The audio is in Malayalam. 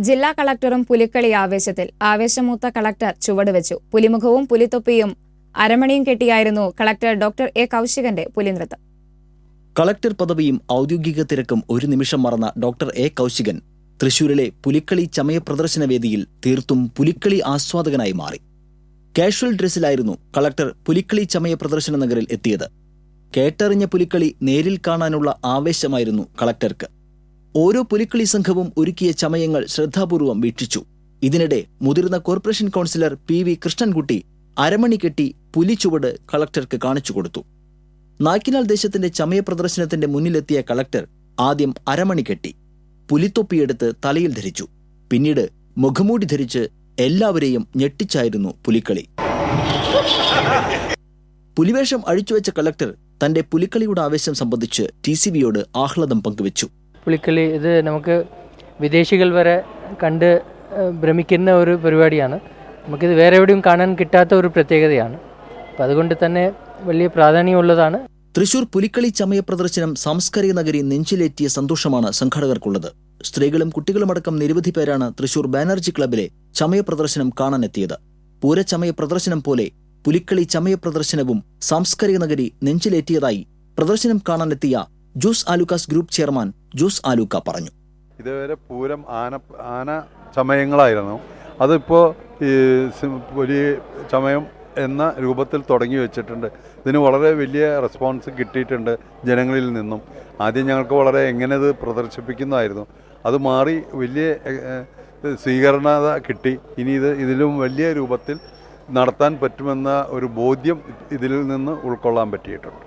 ജില്ലാ കളക്ടറും പുലിക്കളി ആവേശത്തിൽ. ആവേശമൂത്ത കളക്ടർ ചുവടുവെച്ചു. പുലിമുഖവും പുലിത്തൊപ്പിയും അരമണിയും കെട്ടിയായിരുന്നു കളക്ടർ ഡോക്ടർ എ കൗശികന്റെ പുലിനൃത്തം. കളക്ടർ പദവിയും ഔദ്യോഗിക തിരക്കും ഒരു നിമിഷം മറന്ന ഡോക്ടർ എ കൗശികൻ തൃശൂരിലെ പുലിക്കളി ചമയ പ്രദർശന വേദിയിൽ തീർത്തും പുലിക്കളി ആസ്വാദകനായി മാറി. കാഷ്വൽ ഡ്രസ്സിലായിരുന്നു കളക്ടർ പുലിക്കളി ചമയ പ്രദർശന നഗറിൽ എത്തിയത്. കേട്ടറിഞ്ഞ പുലിക്കളി നേരിൽ കാണാനുള്ള ആവേശമായിരുന്നു കളക്ടർക്ക്. ഓരോ പുലിക്കളി സംഘവും ഒരുക്കിയ ചമയങ്ങൾ ശ്രദ്ധാപൂർവം വീക്ഷിച്ചു. ഇതിനിടെ മുതിർന്ന corporation councillor P V Krishnankutty അരമണി കെട്ടി പുലിച്ചുവട് കളക്ടർക്ക് കാണിച്ചു കൊടുത്തു. നാക്കിനാൽ ദേശത്തിന്റെ ചമയ പ്രദർശനത്തിന്റെ മുന്നിലെത്തിയ കളക്ടർ ആദ്യം അരമണി കെട്ടി പുലിത്തൊപ്പിയെടുത്ത് തലയിൽ ധരിച്ചു. പിന്നീട് മുഖമൂടി ധരിച്ച് എല്ലാവരെയും ഞെട്ടിച്ചായിരുന്നു പുലിക്കളി. പുലിവേഷം അഴിച്ചുവെച്ച കളക്ടർ തന്റെ പുലിക്കളിയുടെ ആവേശം സംബന്ധിച്ച് ടി സി ബിയോട് ആഹ്ലാദം പങ്കുവച്ചു. പുലിക്കളി ഇത് നമുക്ക് വിദേശികൾ വരെ കണ്ട് ഭ്രമിക്കുന്ന ഒരു പരിപാടിയാണ്. നമുക്കിത് വേറെ എവിടെയും കാണാൻ കിട്ടാത്ത ഒരു പ്രത്യേകതയാണ്. അപ്പം അതുകൊണ്ട് തന്നെ വലിയ പ്രാധാന്യമുള്ളതാണ്. തൃശൂർ പുലിക്കളി ചമയ പ്രദർശനം സാംസ്കാരിക നഗരി നെഞ്ചിലേറ്റിയ സന്തോഷമാണ് സംഘാടകർക്കുള്ളത്. സ്ത്രീകളും കുട്ടികളുമടക്കം നിരവധി പേരാണ് തൃശൂർ ബാനർജി ക്ലബിലെ ചമയ പ്രദർശനം കാണാനെത്തിയത്. പൂരച്ചമയ പ്രദർശനം പോലെ പുലിക്കളി ചമയ പ്രദർശനവും സാംസ്കാരിക നഗരി നെഞ്ചിലേറ്റിയതായി പ്രദർശനം കാണാനെത്തിയ ജോസ് ആലുക്കാസ് ഗ്രൂപ്പ് ചെയർമാൻ ജോസ് ആലുക്ക പറഞ്ഞു. ഇതുവരെ പൂരം ആന ആന ചമയങ്ങളായിരുന്നു. അതിപ്പോൾ ഈ വലിയ ചമയം എന്ന രൂപത്തിൽ തുടങ്ങി വെച്ചിട്ടുണ്ട്. ഇതിന് വളരെ വലിയ റെസ്പോൺസ് കിട്ടിയിട്ടുണ്ട് ജനങ്ങളിൽ നിന്നും. ആദ്യം ഞങ്ങൾക്ക് വളരെ എങ്ങനെ ഇത് പ്രദർശിപ്പിക്കുന്നതായിരുന്നു. അത് മാറി വലിയ സ്വീകരണത കിട്ടി. ഇനി ഇത് ഇതിലും വലിയ രൂപത്തിൽ നടത്താൻ പറ്റുമെന്ന ഒരു ബോധ്യം ഇതിൽ നിന്ന് ഉൾക്കൊള്ളാൻ പറ്റിയിട്ടുണ്ട്.